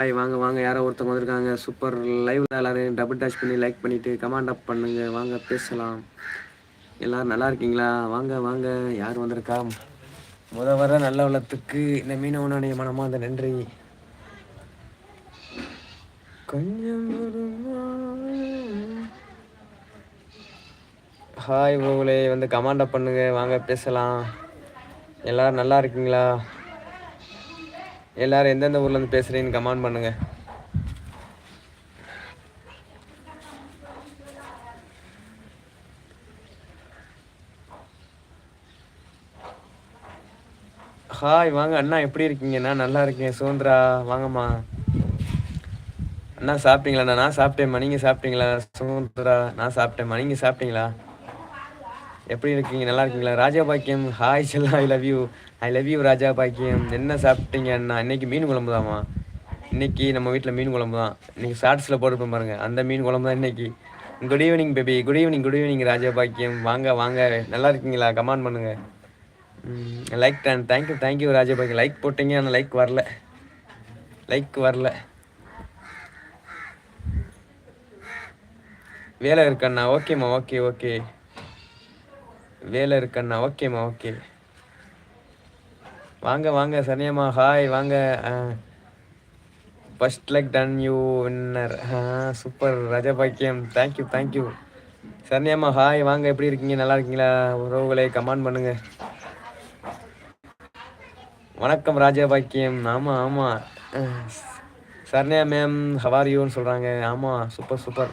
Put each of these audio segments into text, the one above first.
Hi வாங்க வாங்க. யாரோ ஒருத்தவங்க வந்திருக்காங்க. சூப்பர். லைவ்ல எல்லாரும் டபுள் டேஷ் பண்ணி லைக் பண்ணிட்டு கமெண்ட் அப் பண்ணுங்க. வாங்க பேசலாம். எல்லாரும் நல்லா இருக்கீங்களா? வாங்க வாங்க. யார் வந்திருக்கா? முத வர நல்ல வளத்துக்கு இந்த மீனவனுடைய அந்த நன்றி. கொஞ்சம் ஹாய் உங்களே வந்து கமாண்ட் அப் பண்ணுங்க. வாங்க பேசலாம். எல்லாரும் நல்லா இருக்கீங்களா? எல்லாரும் எந்தெந்த ஊர்ல இருந்து பேசுறீங்கன்னு கமெண்ட் பண்ணுங்க. ஹாய் வாங்க. அண்ணா எப்படி இருக்கீங்க? நான் நல்லா இருக்கேன். சுதந்திரா வாங்கம்மா. அண்ணா சாப்பிட்டீங்களா? நான் சாப்பிட்டேம்மா. நீங்கள் சாப்பிட்டீங்களா? சுதந்திரா நான் சாப்பிட்டேம்மா. நீங்கள் சாப்பிட்டீங்களா? எப்படி இருக்கீங்க? நல்லா இருக்கீங்களா? ராஜா பாக்கியம் ஹாய் செல்லா I love you I love you Raja பாக்கியம். என்ன சாப்பிட்டீங்க அண்ணா? இன்னைக்கு மீன் குழம்பு தாம்மா. இன்னைக்கு நம்ம வீட்டில் மீன் குழம்பு தான். இன்னைக்கு ஷார்ட்ஸில் போட்டுருப்போம் பாருங்க. அந்த மீன் குழம்பு தான் இன்னைக்கு. Good evening baby good evening good evening Raja பாக்கியம். வாங்க வாங்க. நல்லா இருக்கீங்களா? கமெண்ட் பண்ணுங்க. Like done thank you thank you Raja பாக்கியம். லைக் போட்டீங்க ஆனால் லைக் வரல. லைக் வரல. வேலை இருக்கண்ணா ஓகேம்மா ஓகே ஓகே வேலை இருக்கண்ணா ஓகேம்மா ஓகே வாங்க வாங்க சனியம்மா ஹாய் வாங்க first like done you winner super Rajabhagyam. Thank you thank you சரண்யாம்மா hi வாங்க எப்படி இருக்கீங்க? நல்லா இருக்கீங்களா? உறவுகளை கமெண்ட் பண்ணுங்க. வணக்கம் ராஜபாக்கியம். ஆமாம் ஆமாம் சரண்யா மேம் ஹவார்யூன்னு சொல்கிறாங்க ஆமாம் சூப்பர் சூப்பர்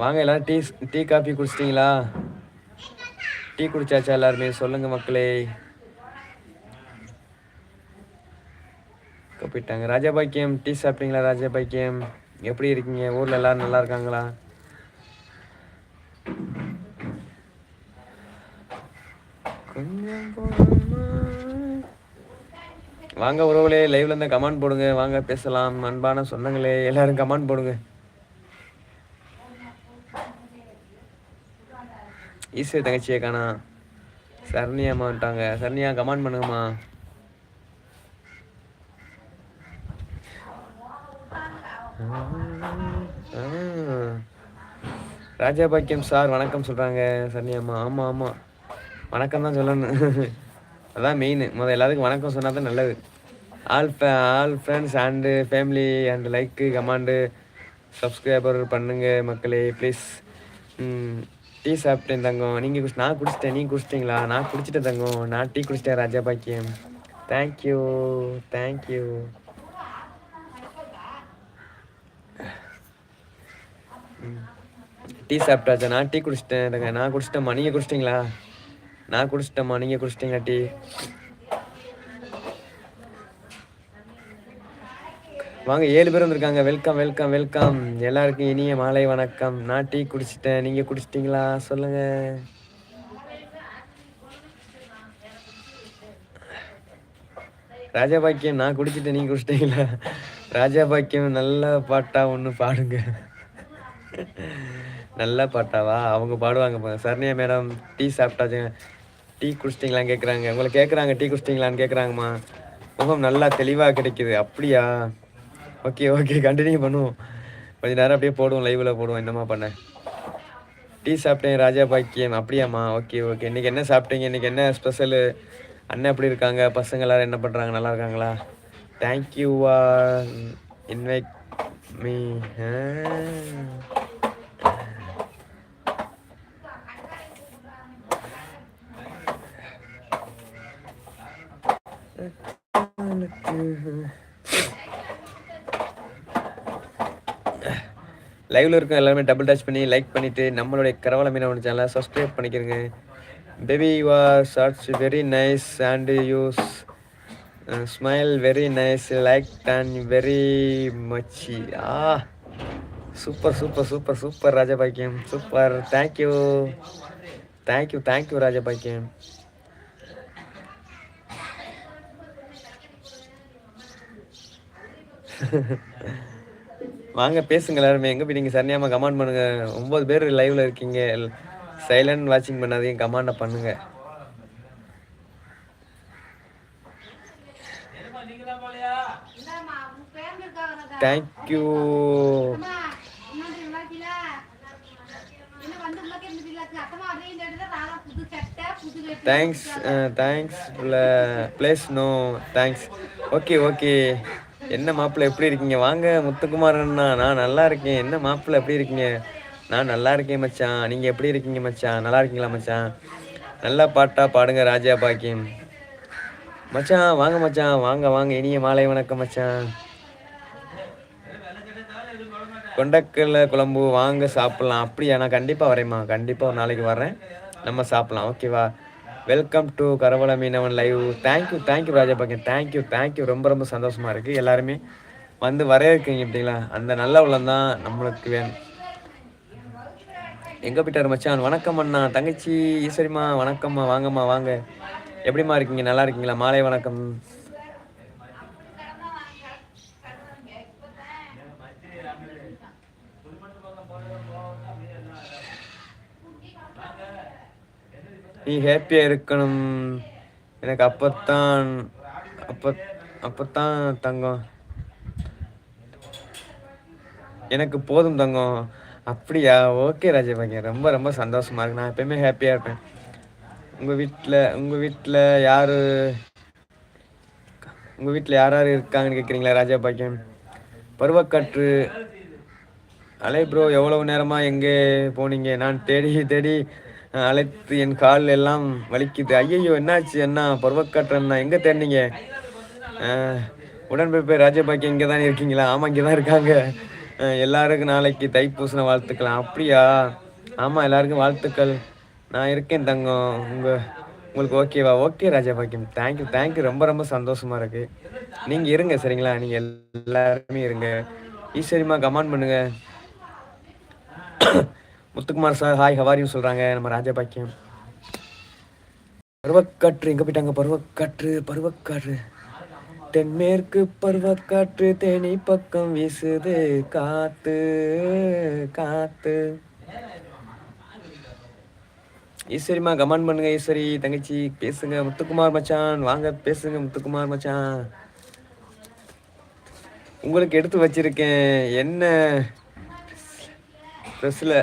வாங்க எல்லாம் டீ டீ காஃபி குடிச்சிட்டிங்களா? டீ குடிச்சாச்சா எல்லாருமே? சொல்லுங்கள் மக்களே. போயிட்டாங்க. ராஜபாக்கியம் டீ சாப்பிட்டீங்களா ராஜபாக்கியம் எப்படி இருக்கீங்க? ஊரில் எல்லோரும் நல்லா இருக்காங்களா? கொஞ்சம் வாங்க உறவுகளே லைவ்ல இருந்து கமெண்ட் போடுங்க. வாங்க பேசலாம். அன்பான சொன்னங்களே எல்லாரும் கமெண்ட் போடுங்க. ஈஸ்வரி தங்கச்சியை காணா. சரணியாம்மா வந்துட்டாங்க. சரணியா கமெண்ட் பண்ணுங்கம்மா. ராஜா பாக்கியம் சார் வணக்கம் சொல்கிறாங்க சரணியாம்மா ஆமாம் ஆமாம் வணக்கம் தான் சொல்லணும். அதான் மெயின் முதல் எல்லாத்துக்கும் வணக்கம் சொன்னால் தான் நல்லது. All all friends and family and like comment subscriber பண்ணுங்கள் மக்களே ப்ளீஸ் டீ சாப்பிட்டேன் தங்கம். நீங்கள் நான் குடிச்சிட்டேன் நீ குடிச்சிட்டிங்களா? நான் குடிச்சிட்டேன் தங்கம். நான் டீ குடிச்சிட்டேன் ராஜா பாக்கியம் தேங்க்யூ தேங்க்யூ டீ சாப்பிட்டாச்சா நான் டீ குடிச்சிட்டேன் தங்க நான் குடிச்சிட்டேம்மா நீங்கள் குடிச்சிட்டிங்களா? நான் குடிச்சிட்டேம்மா நீங்கள் குடிச்சிட்டிங்களா டீ? வாங்க ஏழு பேர் வந்திருக்காங்க. வெல்கம் வெல்கம் வெல்கம் எல்லாருக்கும் இனிய மாலை வணக்கம். நான் டீ குடிச்சிட்டேன். நீங்க குடிச்சிட்டீங்களா? சொல்லுங்க. ராஜபாக்கியம் நான் குடிச்சிட்டேன். நீங்க குடிச்சிட்டீங்களா? ராஜபாக்கியம் நல்ல பாட்டா ஒன்று பாடுங்க. நல்ல பாட்டாவா? அவங்க பாடுவாங்க சரணியா சரண்யா மேடம் டீ சாப்பிட்டாச்சு. டீ குடிச்சிட்டிங்களான்னு கேட்குறாங்க உங்களை கேட்குறாங்க டீ குடிச்சிட்டிங்களான்னு கேட்குறாங்கம்மா முகம் நல்லா தெளிவாக கிடைக்குது. அப்படியா? ஓகே ஓகே கண்டினியூ பண்ணுவோம். கொஞ்ச நேரம் அப்படியே போடுவோம் லைவில் போடுவோம். என்னம்மா பண்ண? டீ சாப்பிட்டேன் ராஜா பாக்கியம். அப்படியாம்மா? ஓகே ஓகே இன்றைக்கி என்ன சாப்பிட்டீங்க? இன்னைக்கு என்ன ஸ்பெஷலு அண்ணன் எப்படி இருக்காங்க? பசங்க எல்லாரும் என்ன பண்ணுறாங்க நல்லா இருக்காங்களா? தேங்க்யூவா இன்வைட் மீ லைவ்ல இருக்க எல்லாருமே டபுள் டச் பண்ணி லைக் பண்ணிட்டு நம்மளுடைய கரவல மீனவன் சேனலை subscribe பண்ணிக்கிறங்க baby you are shorts very nice and use smile very nice like and very much ah super super super super Rajabhagyam super thank you thank you thank you Rajabhagyam வாங்க பேசுங்க எல்லாருமே. எங்க போய் நீங்க சரணியாம comment பண்ணுங்க. ஒன்பது பேர் லைவ்ல இருக்கீங்க. சைலண்ட் வாட்சிங் பண்ணாதீங்க கமெண்ட பண்ணுங்க. Thank you thanks thanks please no thanks okay okay என்ன மாப்பிள்ளை எப்படி இருக்கீங்க? வாங்க முத்துக்குமார் அண்ணா நான் நல்லா இருக்கேன். என்ன மாப்பிள்ளை எப்படி இருக்கீங்க? நான் நல்லா இருக்கேன் மச்சான். நீங்கள் எப்படி இருக்கீங்க மச்சான்? நல்லா இருக்கீங்களா மச்சான்? நல்லா பாட்டா பாடுங்க ராஜா பாக்கியம். மச்சான் வாங்க மச்சான். வாங்க வாங்க. இனிய மாலை வணக்கம் மச்சான். கொண்டக்கல்ல குழம்பு வாங்க சாப்பிட்லாம். அப்படியா? நான் கண்டிப்பாக வரேம்மா. கண்டிப்பாக ஒரு நாளைக்கு வரேன் நம்ம சாப்பிட்லாம். ஓகேவா? Welcome to கரவள Meenavan live thank you thank you Raja பாக்கியம் தேங்க்யூ தேங்க்யூ ரொம்ப ரொம்ப சந்தோஷமாக இருக்குது எல்லாருமே வந்து வரவேற்கீங்க இப்படிங்களா அந்த நல்ல உள்ளம் தான் நம்மளுக்கு வேணும். எங்கே போயிட்டார் மச்சான்? வணக்கம் அண்ணா. தங்கச்சி ஈஸ்வரிம்மா வணக்கம்மா. வாங்கம்மா வாங்க. எப்படிம்மா இருக்கீங்க? நல்லா இருக்கீங்களா? மாலை வணக்கம். நீ ஹாப்பியாக இருக்கணும். எனக்கு அப்போத்தான் அப்போ அப்போத்தான் தங்கம். எனக்கு போதும் தங்கம். அப்படியா? ஓகே ராஜபாக்கியம் ரொம்ப ரொம்ப சந்தோஷமாக இருக்கு. நான் எப்பயுமே ஹாப்பியாக இருப்பேன். உங்கள் வீட்டில் உங்கள் வீட்டில் யார் உங்கள் வீட்டில் யார் யார் இருக்காங்கன்னு கேட்குறீங்களா ராஜா பாக்கியம் பருவக்காற்று. அலை ப்ரோ எவ்வளவு நேரமாக எங்கே போனீங்க? நான் தேடி தேடி அழைத்து என் கால் எல்லாம் வலிக்குது. ஐயையோ என்னாச்சு? என்ன பருவக்காற்று எங்கே தேடினீங்க? உடன்பிறப்பை ராஜபாக்கி இங்கே தான் இருக்கீங்களா? ஆமாம் இங்கே தான் இருக்காங்க எல்லாருக்கும் நாளைக்கு தைப்பூசண வாழ்த்துக்கலாம் அப்படியா? ஆமாம் எல்லாருக்கும் வாழ்த்துக்கள். நான் இருக்கேன் தங்கம். உங்கள் உங்களுக்கு ஓகேவா? ஓகே ராஜா பாக்கியம் தேங்க்யூ தேங்க்யூ ரொம்ப ரொம்ப சந்தோஷமாக இருக்குது நீங்கள் இருங்க சரிங்களா? நீங்கள் எல்லாருமே இருங்க. ஈஸ்வரிமா கமாண்ட் பண்ணுங்கள் முத்துக்குமார் சார் ஹாய் ஹவாரியும் சொல்கிறாங்க நம்ம ராஜா பாக்கியம். பருவக்காற்று எங்கே போயிட்டாங்க? பருவக்காற்று பருவக்காற்று. தென்மேற்கு பருவக்காற்று தேனி பக்கம் வீசுது காத்து காத்து. ஈஸ்வரிமா கமெண்ட் பண்ணுங்க ஈஸ்வரி தங்கச்சி பேசுங்க. முத்துக்குமார் மச்சான் வாங்க பேசுங்க முத்துக்குமார் மச்சான். உங்களுக்கு எடுத்து வச்சிருக்கேன். என்ன? ட்ரெஸ்ஸில்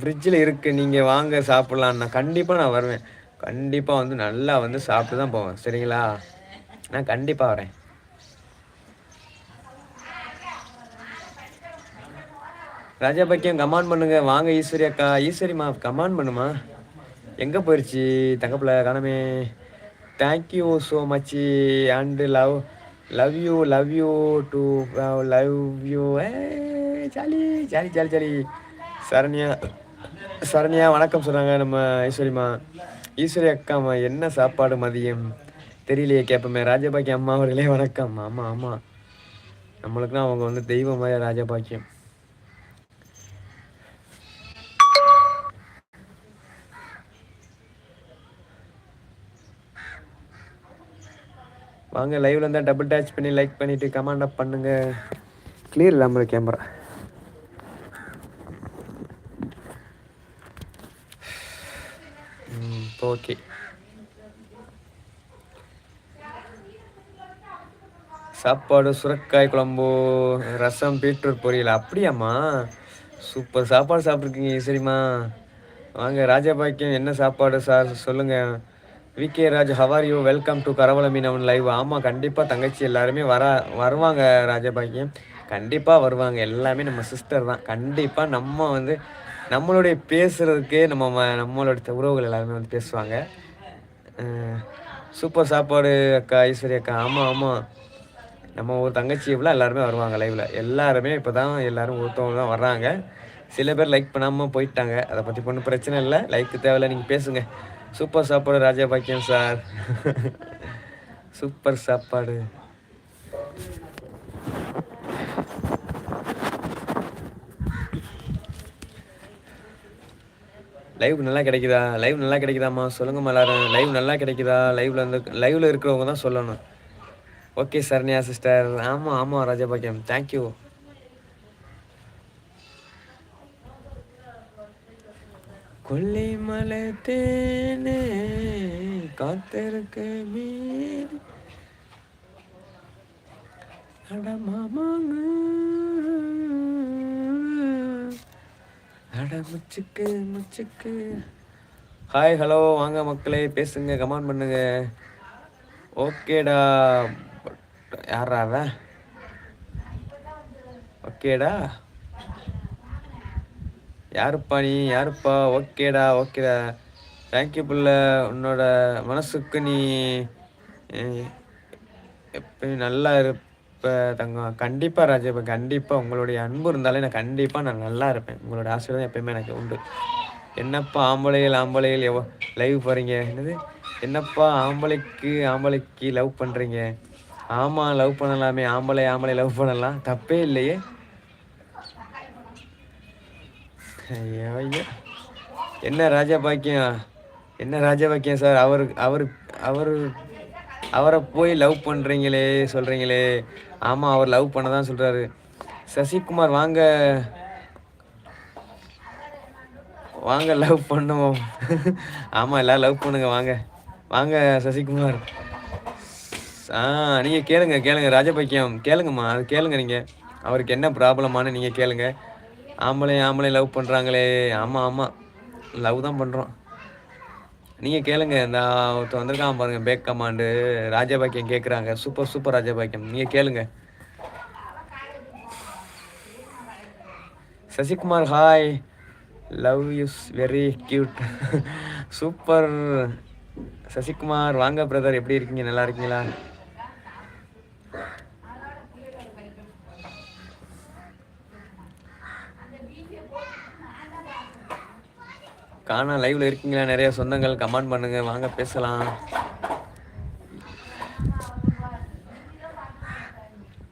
ஃப்ரிட்ஜில் இருக்குது நீங்கள் வாங்க சாப்பிட்லான்னா கண்டிப்பாக நான் வருவேன். கண்டிப்பாக வந்து நல்லா வந்து சாப்பிட்டு தான் போவேன். சரிங்களா? நான் கண்டிப்பாக வரேன். ராஜா பக்கியம் கமாண்ட் பண்ணுங்க. வாங்க ஈஸ்வரி அக்கா. ஈஸ்வரிமா கமாண்ட் பண்ணுமா? எங்கே போயிடுச்சு தங்கப்பில் காணமே thank you so much and love love you love you to love you jolly jolly jolly jolly. Saranya. Saranya வணக்கம் சொல்கிறாங்க நம்ம ஈஸ்வரிமா ஈஸ்வரி அக்காம்மா என்ன சாப்பாடு மதியம்? தெரியலையே கேட்போமே ராஜபாக்கியம் அம்மா அவர்களே வணக்கம். ஆமாம் ஆமாம் நம்மளுக்குன்னா அவங்க வந்து தெய்வம் மாதிரி ராஜபாக்கியம். வாங்க லைவ்ல இருந்தால் டபுள் டேச் பண்ணி லைக் பண்ணிவிட்டு கமெண்ட் அப் பண்ணுங்கள் கிளியர் இல்லாமல் கேமரா ஓகே. சாப்பாடு சுரக்காய் குழம்பு ரசம் பீட்ரூட் பொரியல். அப்படியாம்மா? சூப்பர் சாப்பாடு சாப்பிட்ருக்கீங்க சரிம்மா வாங்க ராஜபாக்கியம் என்ன சாப்பாடு சார்? சொல்லுங்கள் VK Raj how are you welcome to கரவல Meenavan live ஆமாம் கண்டிப்பாக தங்கச்சி எல்லாருமே வர வருவாங்க ராஜபாக்கியம். கண்டிப்பாக வருவாங்க. எல்லாமே நம்ம சிஸ்டர் தான். கண்டிப்பாக நம்ம வந்து நம்மளுடைய பேசுகிறதுக்கே நம்ம நம்மளோட உறவுகள் எல்லாருமே வந்து பேசுவாங்க. சூப்பர் சாப்பாடு அக்கா ஐஸ்வர்யா அக்கா ஆமாம் ஆமாம் நம்ம ஒரு தங்கச்சி இவ்வளோ எல்லாருமே வருவாங்க லைவில் எல்லாருமே இப்போ தான் எல்லோரும் ஒருத்தவங்க தான் வர்றாங்க. சில பேர் லைக் பண்ணாமல் போயிட்டாங்க. அதை பற்றி ஒன்றும் பிரச்சனை இல்லை. லைக்கு தேவையில்லை நீங்கள் பேசுங்கள் சூப்பர் சாப்பாடு ராஜா பாக்கியம் சார். சூப்பர் சாப்பாடு. லைவ் நல்லா கிடைக்குதா? லைவ் நல்லா கிடைக்குதாம்மா? சொல்லுங்க எல்லாரும் லைவ் நல்லா கிடைக்குதா? லைவ்ல இருந்து லைவ்ல இருக்கிறவங்க தான் சொல்லணும். ஓகே சரண்யா சிஸ்டர் ஆமாம் ஆமாம் ராஜபாக்கியம். தேங்க்யூ கொல்லிமலை தேனே காத்திருக்க மீன் அட மாமாங்க அட முச்சுக்கு முச்சுக்கு ஹாய் ஹலோ வாங்க மக்களே பேசுங்க கமெண்ட் பண்ணுங்க. ஓகேடா. யாரா அவன் ஓகேடா. யாருப்பா நீ? யாருப்பா? ஓகேடா ஓகேடா. தேங்க்யூ புள்ள. உன்னோட மனசுக்கு நீ எப்பயும் நல்லா இருப்ப இப்போ தங்கம் கண்டிப்பாக ராஜா கண்டிப்பாக உங்களுடைய அன்பு இருந்தாலே நான் கண்டிப்பாக நான் நல்லா இருப்பேன். உங்களோட ஆசீர்வாதம் எப்பயுமே எனக்கு உண்டு. என்னப்பா ஆம்பளைகள் ஆம்பளைகள் எவ்வளோ லைவ் போகிறீங்க என்னது? என்னப்பா ஆம்பளைக்கு ஆம்பளைக்கு லவ் பண்ணுறீங்க ஆமாம் லவ் பண்ணலாமே. ஆம்பளை ஆம்பளை லவ் பண்ணலாம். தப்பே இல்லையே. ஐயோ என்ன ராஜா பாக்கியம்? என்ன ராஜா பாக்கியம் சார்? அவர் அவர் அவர் அவரை போய் லவ் பண்ணுறீங்களே சொல்கிறீங்களே ஆமாம் அவர் லவ் பண்ண தான் சொல்கிறாரு சசிகுமார் வாங்க. வாங்க லவ் பண்ணுவோம். ஆமாம் எல்லாம் லவ் பண்ணுங்க வாங்க. வாங்க சசிகுமார். ஆ நீங்கள் கேளுங்க கேளுங்க ராஜபக்கியம் கேளுங்கம்மா அது கேளுங்க நீங்கள் அவருக்கு என்ன ப்ராப்ளமானு நீங்கள் கேளுங்க. ஆம்பளை ஆம்பளை லவ் பண்ணுறாங்களே ஆமாம் ஆமாம் லவ் தான் பண்ணுறோம் நீங்கள் கேளுங்க இந்த ஒருத்தன் வந்திருக்கான் பாருங்க பேக் கமாண்டு ராஜபாக்கியம் கேட்குறாங்க சூப்பர் சூப்பர் ராஜபாக்கியம். நீங்கள் கேளுங்க. Sasikumar hi love use very cute super Sasikumar வாங்க பிரதர் எப்படி இருக்கீங்க? நல்லா இருக்கீங்களா? காணா லைவ்ல இருக்கீங்களா? நிறைய சொந்தங்கள் கமெண்ட் பண்ணுங்க. வாங்க பேசலாம்.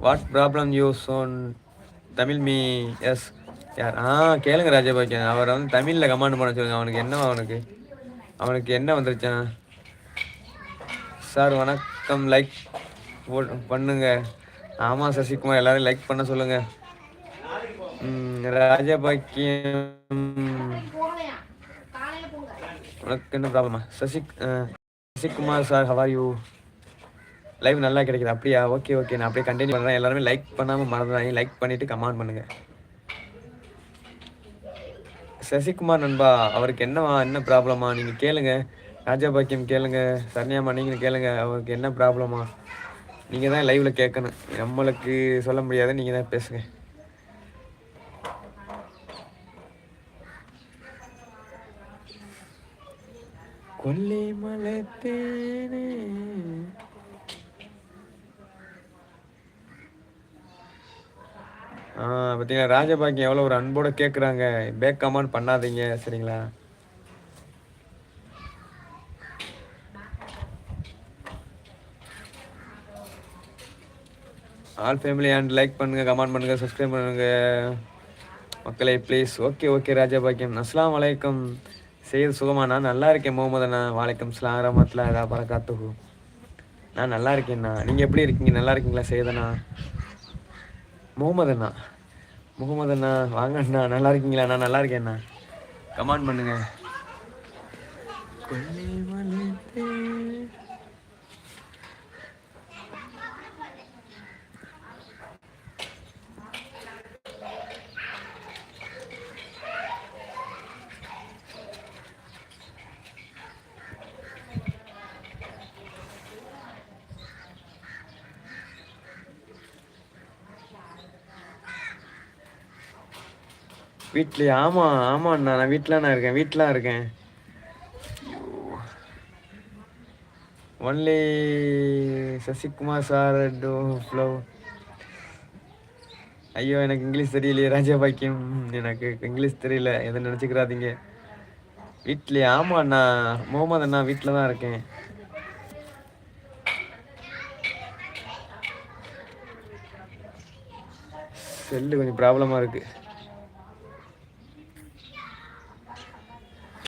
வாட் ப்ராப்ளம் யூ சோன் தமிழ் மீ எஸ் யார்? ஆ கேளுங்க ராஜபாக்கியன் அவரை வந்து தமிழில் கமெண்ட் பண்ண சொல்லுங்க. அவனுக்கு என்ன அவனுக்கு? அவனுக்கு என்ன வந்துருச்சான் சார் வணக்கம். லைக் பண்ணுங்க. ஆமாம் சசிகுமார் எல்லாரும் லைக் பண்ண சொல்லுங்க. ராஜபாக்கியம் உனக்கு என்ன ப்ராப்ளமா Sasi Sasikumar sir how you live நல்லா கிடைக்குது. அப்படியா? ஓகே ஓகே நான் அப்படியே கண்டினியூ பண்ணுறேன் எல்லாருமே லைக் பண்ணாமல் மறந்துடாங்க லைக் பண்ணிவிட்டு கமெண்ட் பண்ணுங்கள் சசிகுமார் நண்பா அவருக்கு என்னவா என்ன ப்ராப்ளமா நீங்கள் கேளுங்க. ராஜாபாக்கியம் கேளுங்க. சரண்யாமா நீங்கள் கேளுங்க. அவருக்கு என்ன ப்ராப்ளமா நீங்கள் தான் லைவில் கேட்கணும். நம்மளுக்கு சொல்ல முடியாது நீங்கள் தான் பேசுங்க. கொல்லை மலத்தேனே ஆ பார்த்தீங்களா ராஜபாக்கியம் எவ்வளோ ஒரு அன்போட கேட்குறாங்க பேக் கமெண்ட் பண்ணாதீங்க சரிங்களா? ஆல் ஃபேமிலி அண்ட் லைக் பண்ணுங்க கமெண்ட் பண்ணுங்க சப்ஸ்கிரைப் பண்ணுங்க. மக்களை ப்ளீஸ் ஓகே ஓகே ராஜபாக்கியம். அஸ்லாம் வலைக்கம் செய்து சுகமா நான் நல்லா இருக்கேன் முகமது அண்ணா வாலைக்கம் ஸ்லாம் ரமத்துல அதா பரக்காத்துஹு நான் நல்லா இருக்கேண்ணா நீங்கள் எப்படி இருக்கீங்க? நல்லா இருக்கீங்களா செய்தண்ணா? முகமது அண்ணா முகமது அண்ணா வாங்க அண்ணா நல்லா இருக்கீங்களா நான் நல்லா இருக்கேண்ணா கமெண்ட் பண்ணுங்க கொல்லை மலைத்தே வீட்லயா ஆமா ஆமாண்ணா நான் வீட்டில் நான் இருக்கேன் வீட்டில் இருக்கேன். ஒன்லி சசிகுமார் சார் டோ ஃப்ளோ ஐயோ எனக்கு இங்கிலீஷ் தெரியலையே ராஜா பாக்கியம். எனக்கு இங்கிலீஷ் தெரியல எதை நினச்சிக்கிறாதீங்க. வீட்லயே ஆமா அண்ணா முகமது அண்ணா வீட்டில் தான் இருக்கேன். செல்லு கொஞ்சம் ப்ராப்ளமாக இருக்குது